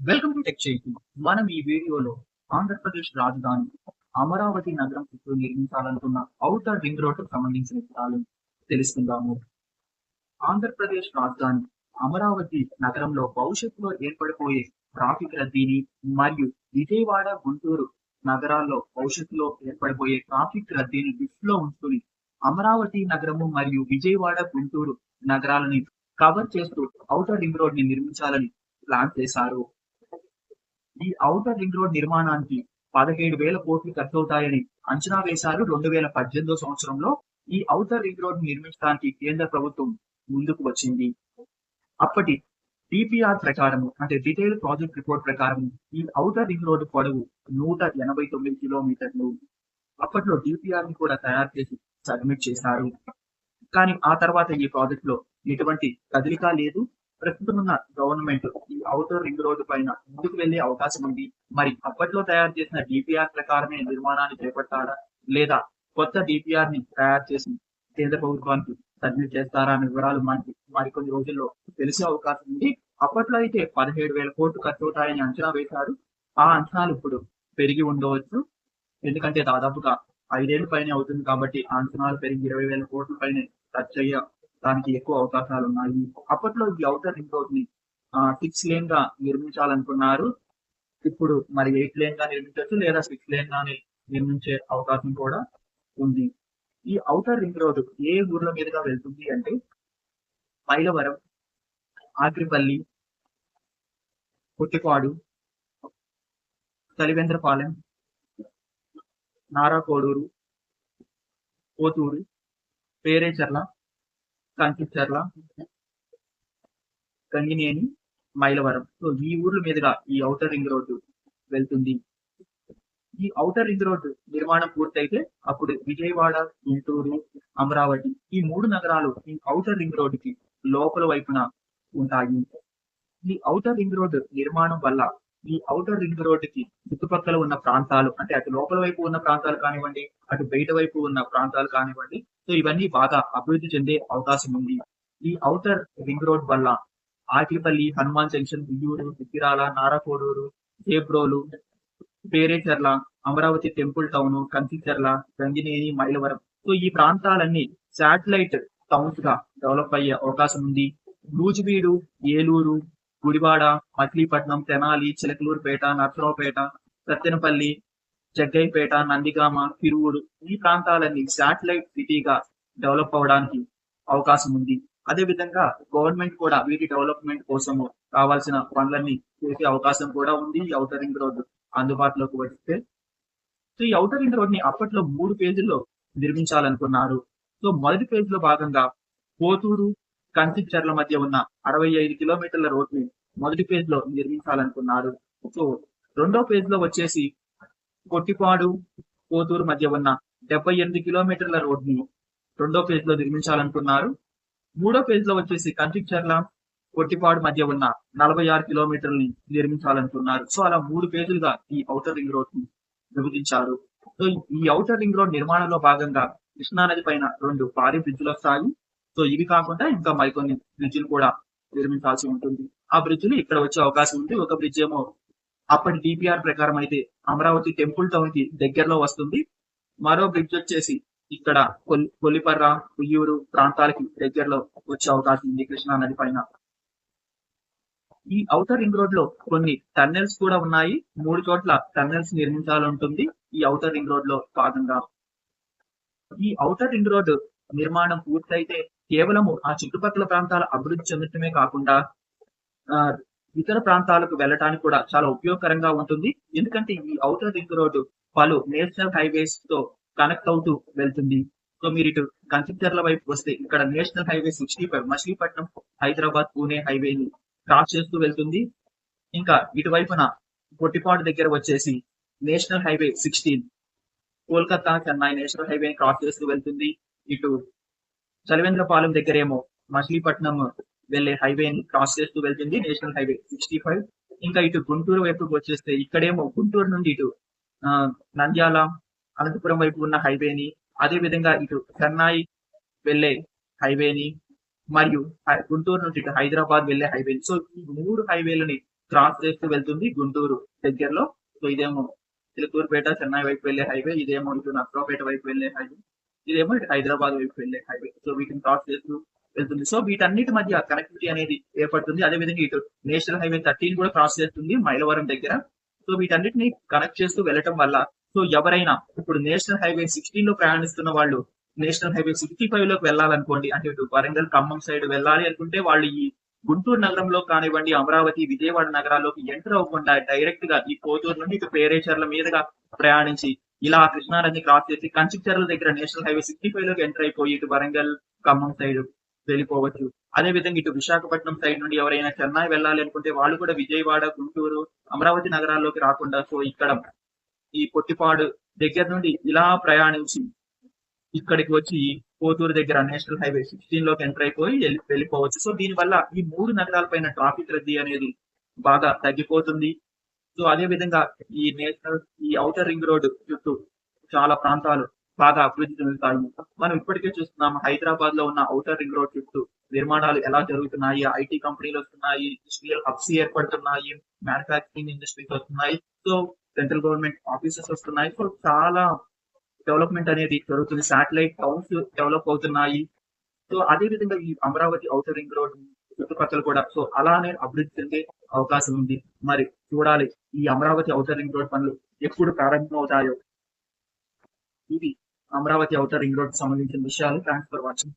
Welcome to tech చేతి మనం ఈ వీడియోలో ఆంధ్రప్రదేశ్ రాజధాని అమరావతి నగరం చుట్టూ నిర్మించాలనుకున్న ఔటర్ రింగ్ రోడ్ సంబంధించిన విషయాలు తెలుసుకుందాము. ఆంధ్రప్రదేశ్ రాజధాని అమరావతి నగరంలో భవిష్యత్తులో ఏర్పడిపోయే ట్రాఫిక్ రద్దీని మరియు విజయవాడ గుంటూరు నగరాల్లో భవిష్యత్తులో ఏర్పడిపోయే ట్రాఫిక్ రద్దీని దృష్టిలో ఉంచుకుని అమరావతి నగరము మరియు విజయవాడ గుంటూరు నగరాలని కవర్ చేస్తూ ఔటర్ రింగ్ రోడ్ని నిర్మించాలని ప్లాన్ చేశారు. ఈ ఔటర్ రింగ్ రోడ్ నిర్మాణానికి పదిహేడు వేల కోట్లు ఖర్చు అవుతాయని అంచనా వేశారు రెండు వేల పద్దెనిమిదో సంవత్సరంలో ఈ ఔటర్ రింగ్ రోడ్ నిర్మించడానికి కేంద్ర ప్రభుత్వం ముందుకు వచ్చింది. అప్పటి డిపిఆర్ ప్రకారం అంటే డీటెయిల్ ప్రాజెక్ట్ రిపోర్ట్ ప్రకారం ఈ ఔటర్ రింగ్ రోడ్ పొడవు నూట ఎనభై తొమ్మిది కిలోమీటర్లు. అప్పట్లో డిపిఆర్ని కూడా తయారు చేసి సబ్మిట్ చేశారు. కానీ ఆ తర్వాత ఈ ప్రాజెక్ట్లో ఎటువంటి కదలిక లేదు. ప్రస్తుతం ఉన్న గవర్నమెంట్ ఈ అవుటర్ రింగ్ రోడ్డు పైన ముందుకు వెళ్ళే అవకాశం ఉంది. మరి అప్పట్లో తయారు చేసిన డిపిఆర్ ప్రకారమే నిర్మాణాన్ని చేపట్టారా? లేదా కొత్త డిపిఆర్ని తయారు చేసి కేంద్ర ప్రభుత్వానికి సబ్మిట్ చేస్తారా అనే వివరాలు మనకి మరికొన్ని రోజుల్లో తెలిసే అవకాశం ఉంది. అప్పట్లో అయితే పదిహేడు వేల కోట్లు ఖర్చు అవుతాయని అంచనా వేశారు. ఆ అంచనాలు ఇప్పుడు పెరిగి ఉండవచ్చు. ఎందుకంటే దాదాపుగా ఐదేళ్ళ పైన అవుతుంది కాబట్టి ఆ అంచనాలు పెరిగి ఇరవై వేల కోట్ల పైన ఖర్చు అయ్యే దానికి ఎక్కువ అవకాశాలు ఉన్నాయి. అప్పట్లో ఈ ఔటర్ రింగ్ రోడ్ని సిక్స్ లేన్గా నిర్మించాలనుకున్నారు. ఇప్పుడు మరి ఎయిట్ లేన్గా నిర్మించవచ్చు లేదా సిక్స్ లేన్గా నిర్మించే అవకాశం కూడా ఉంది. ఈ ఔటర్ రింగ్ రోడ్ ఏ ఊర్ల మీదుగా వెళ్తుంది అంటే మైలవరం ఆగ్రిపల్లి పుట్టిపాడు తలివేంద్రపాలెం నారాకోడూరు పోతూరు పేరేచర్ల కంకిచర్ల గంగినేని మైలవరం. సో ఈ ఊర్ల మీదుగా ఈ ఔటర్ రింగ్ రోడ్డు వెళ్తుంది. ఈ ఔటర్ రింగ్ రోడ్డు నిర్మాణం పూర్తయితే అప్పుడు విజయవాడ గుంటూరు అమరావతి ఈ మూడు నగరాలు ఈ ఔటర్ రింగ్ రోడ్డుకి లోపల వైపున ఉంటాయి. ఈ ఔటర్ రింగ్ రోడ్డు నిర్మాణం వల్ల ఈ ఔటర్ రింగ్ రోడ్డుకి చుట్టుపక్కల ఉన్న ప్రాంతాలు అంటే అటు లోపల వైపు ఉన్న ప్రాంతాలు కానివ్వండి అటు బయట వైపు ఉన్న ప్రాంతాలు కానివ్వండి సో ఇవన్నీ బాగా అభివృద్ధి చెందే అవకాశం ఉంది. ఈ ఔటర్ రింగ్ రోడ్ వల్ల Akipalli Hanuman junction Biyyuru Siddirala Narakoduru Chebrolu Perecherla Amaravati temple town Kanchicherla Gangineni Mylavaram. So ఈ ప్రాంతాలన్నీ శాటిలైట్ టౌన్స్గా డెవలప్ అయ్యే అవకాశం ఉంది. నూజివీడు ఏలూరు గుడివాడ మచిలీపట్నం తెనాలి చిలకలూరుపేట నర్సరావుపేట సత్తెనపల్లి జగ్గైపేట నందిగామ పిరువుడు ఈ ప్రాంతాలన్నీ శాటిలైట్ సిటీగా డెవలప్ అవడానికి అవకాశం ఉంది. అదే విధంగా గవర్నమెంట్ కూడా వీటి డెవలప్మెంట్ కోసం కావాల్సిన పనులన్నీ చేసే అవకాశం కూడా ఉంది ఈ ఔటర్ రింగ్ రోడ్ అందుబాటులోకి వస్తే. సో ఈ ఔటర్ రింగ్ రోడ్ని అప్పట్లో మూడు పేజీల్లో నిర్మించాలనుకున్నారు. సో మొదటి పేజ్లో భాగంగా పోతూరు కంచిచర్ల మధ్య ఉన్న అరవై ఐదు కిలోమీటర్ల రోడ్ని మొదటి పేజ్లో నిర్మించాలనుకున్నారు. సో రెండో పేజ్లో వచ్చేసి కొట్టిపాడు కోతూరు మధ్య ఉన్న డెబ్బై ఎనిమిది కిలోమీటర్ల రోడ్ని రెండో పేజ్లో నిర్మించాలనుకున్నారు మూడో ఫేజ్లో వచ్చేసి కంచిచర్ల కొట్టిపాడు మధ్య ఉన్న నలభై ఆరు కిలోమీటర్లని నిర్మించాలనుకున్నారు సో అలా మూడు ఫేజులుగా ఈ ఔటర్ రింగ్ రోడ్ని విభజించారు సో ఈ ఔటర్ రింగ్ రోడ్ నిర్మాణంలో భాగంగా కృష్ణానది పైన రెండు భారీ బ్రిడ్జ్లు వస్తాయి. సో ఇవి కాకుండా ఇంకా మరికొన్ని బ్రిడ్జ్లు కూడా నిర్మించాల్సి ఉంటుంది. ఆ బ్రిడ్జ్లు ఇక్కడ వచ్చే అవకాశం ఉంది. ఒక బ్రిడ్జ్ ఏమో అప్పటి డిపిఆర్ ప్రకారం అయితే అమరావతి టెంపుల్ టౌన్కి దగ్గరలో వస్తుంది. మరో బ్రిడ్జ్ వచ్చేసి ఇక్కడ కొల్లిపర్ర ఉయ్యూరు ప్రాంతాలకి దగ్గరలో వచ్చే అవకాశం ఉంది కృష్ణా నది పైన. ఈ ఔటర్ రింగ్ రోడ్లో కొన్ని టన్నెల్స్ కూడా ఉన్నాయి. మూడు చోట్ల టన్నెల్స్ నిర్మించాలంటుంది ఈ ఔటర్ రింగ్ రోడ్లో భాగంగా. ఈ ఔటర్ రింగ్ రోడ్ నిర్మాణం పూర్తయితే కేవలము ఆ చుట్టుపక్కల ప్రాంతాల అభివృద్ధి చెందటమే కాకుండా ఇతర ప్రాంతాలకు వెళ్ళటానికి కూడా చాలా ఉపయోగకరంగా ఉంటుంది. ఎందుకంటే ఈ ఔటర్ రింగ్ రోడ్డు పలు నేషనల్ హైవేస్తో కనెక్ట్ అవుతూ వెళ్తుంది. సో మీరు ఇటు కంచిచర్ల వైపు వస్తే ఇక్కడ national highway sixty five Machilipatnam Hyderabad Pune హైవేని cross చేస్తూ వెళ్తుంది. ఇంకా ఇటువైపున పొట్టిపాడు దగ్గర వచ్చేసి national highway sixteen. Kolkata Chennai national highway cross చేస్తూ వెళ్తుంది. ఇటు చలివేంద్రపాలెం దగ్గరేమో మచిలీపట్నం వెళ్ళే హైవేని క్రాస్ చేస్తూ వెళ్తుంది నేషనల్ హైవే సిక్స్టీ ఫైవ్ ఇంకా ఇటు గుంటూరు వైపుకి వచ్చేస్తే ఇక్కడేమో గుంటూరు నుండి ఇటు నంద్యాల అనంతపురం వైపు ఉన్న హైవేని అదే విధంగా ఇటు చెన్నై వెళ్ళే హైవేని మరియు గుంటూరు నుంచి ఇటు హైదరాబాద్ వెళ్ళే హైవే సో ఈ మూడు హైవేలని క్రాస్ చేస్తూ వెళ్తుంది గుంటూరు దగ్గరలో. సో ఇదేమో చిలుకూరుపేట చెన్నై వైపు వెళ్ళే హైవే ఇదేమో ఇటు నర్సరావుపేట వైపు వెళ్ళే హైవే ఇదేమో ఇటు హైదరాబాద్ వైపు వెళ్ళే హైవే సో వీటిని క్రాస్ చేస్తూ వెళ్తుంది. సో వీటన్నిటి మధ్య కనెక్టివిటీ అనేది ఏర్పడుతుంది. అదే విధంగా ఇటు నేషనల్ హైవే థర్టీన్ కూడా క్రాస్ చేస్తుంది మైలవరం దగ్గర. సో వీటన్నిటిని కనెక్ట్ చేస్తూ వెళ్ళటం వల్ల సో ఎవరైనా ఇప్పుడు నేషనల్ హైవే సిక్స్టీన్లో ప్రయాణిస్తున్న వాళ్ళు నేషనల్ హైవే సిక్స్టీ ఫైవ్లోకి వెళ్ళాలనుకోండి అంటే ఇటు వరంగల్ ఖమ్మం సైడ్ వెళ్ళాలి అనుకుంటే వాళ్ళు ఈ గుంటూరు నగరంలో కానివ్వండి అమరావతి విజయవాడ నగరాల్లోకి ఎంటర్ అవ్వకుండా డైరెక్ట్గా ఈ కోతూరు నుండి ఇటు పేరేచర్ల మీదుగా ప్రయాణించి ఇలా కృష్ణానదిని క్రాస్ చేసి కంచిచర్ల దగ్గర నేషనల్ హైవే సిక్స్టీ ఫైవ్లోకి ఎంటర్ అయిపోయి ఇటు వరంగల్ ఖమ్మం సైడ్ వెళ్ళిపోవచ్చు. అదే విధంగా ఇటు విశాఖపట్నం సైడ్ నుండి ఎవరైనా చెన్నై వెళ్ళాలి అనుకుంటే వాళ్ళు కూడా విజయవాడ గుంటూరు అమరావతి నగరాల్లోకి రాకుండా సో ఇక్కడ ఈ పొట్టిపాడు దగ్గర నుండి ఇలా ప్రయాణించి ఇక్కడికి వచ్చి పోతూరు దగ్గర నేషనల్ హైవే సిక్స్టీన్లోకి ఎంటర్ అయిపోయి వెళ్ళిపోవచ్చు. సో దీని వల్ల ఈ మూడు నగరాలపైన ట్రాఫిక్ రద్దీ అనేది బాగా తగ్గిపోతుంది. సో అదే విధంగా ఈ నేషనల్ ఈ ఔటర్ రింగ్ రోడ్ చుట్టూ చాలా ప్రాంతాలు బాగా అభివృద్ధి చెందుతాయి మనం ఇప్పటికే చూస్తున్నాం హైదరాబాద్లో ఉన్న ఔటర్ రింగ్ రోడ్ చుట్టూ నిర్మాణాలు ఎలా జరుగుతున్నాయి ఐటీ కంపెనీలు వస్తున్నాయి ఇండస్ట్రియల్ హబ్స్ ఏర్పడుతున్నాయి మ్యానుఫాక్చరింగ్ ఇండస్ట్రీస్ వస్తున్నాయి. సో సెంట్రల్ గవర్నమెంట్ ఆఫీసెస్ వస్తున్నాయి. సో చాలా డెవలప్మెంట్ అనేది జరుగుతుంది. శాటిలైట్ టౌన్స్ డెవలప్ అవుతున్నాయి. సో అదే విధంగా ఈ అమరావతి ఔటర్ రింగ్ రోడ్ చుట్టుపక్కల కూడా సో అలానే అభివృద్ధి చెందే అవకాశం ఉంది. మరి చూడాలి ఈ అమరావతి ఔటర్ రింగ్ రోడ్ పనులు ఎప్పుడు ప్రారంభం అవుతాయో ఇది అమరావతి ఔటర్ రింగ్ రోడ్ సంబంధించిన విషయాలు. Thanks for watching